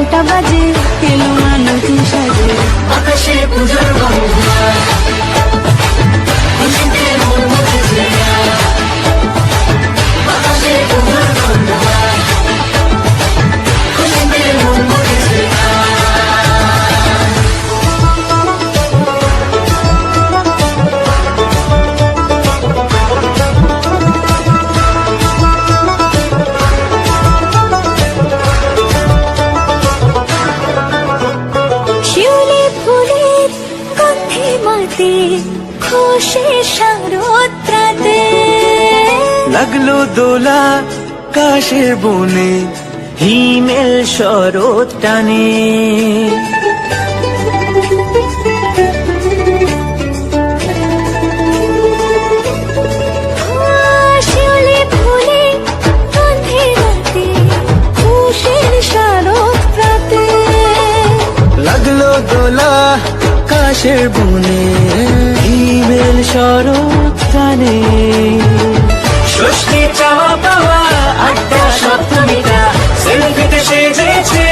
ঘণ্টা বাজে এলো মানুষ সাজে আকাশে পুজোর খুশি শারদ্রাতে লাগল দোলা কাশের বনে হিমেল শরৎ টানে। লাগল দোলা কাশের বনে হিমেল শরৎ টানে ষষ্ঠী চাওয়া পাওয়া আড্ডা সপ্তমীটা, সেলফিতে সেজেছে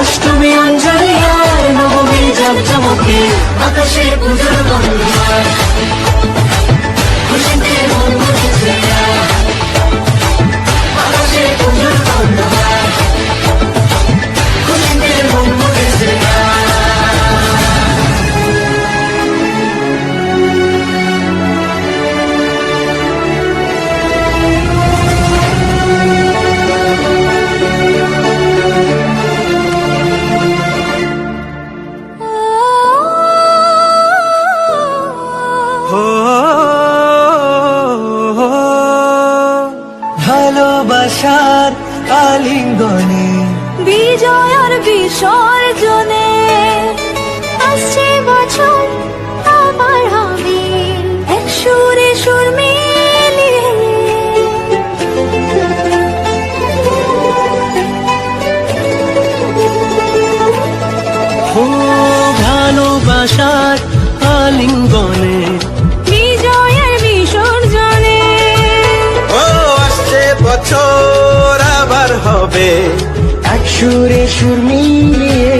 অষ্টমী অঞ্জলি আর নবমী জমজমকে পুজোর ভালোবাসার আলিঙ্গনে। বিজয় আর বিসর্জনে আসছে বছর আবার হবে। এক সুরে সুর মিলিয়ে। ভালোবাসার আলিঙ্গনে বছর আবার হবে। এক সুরে সুর মিলিয়ে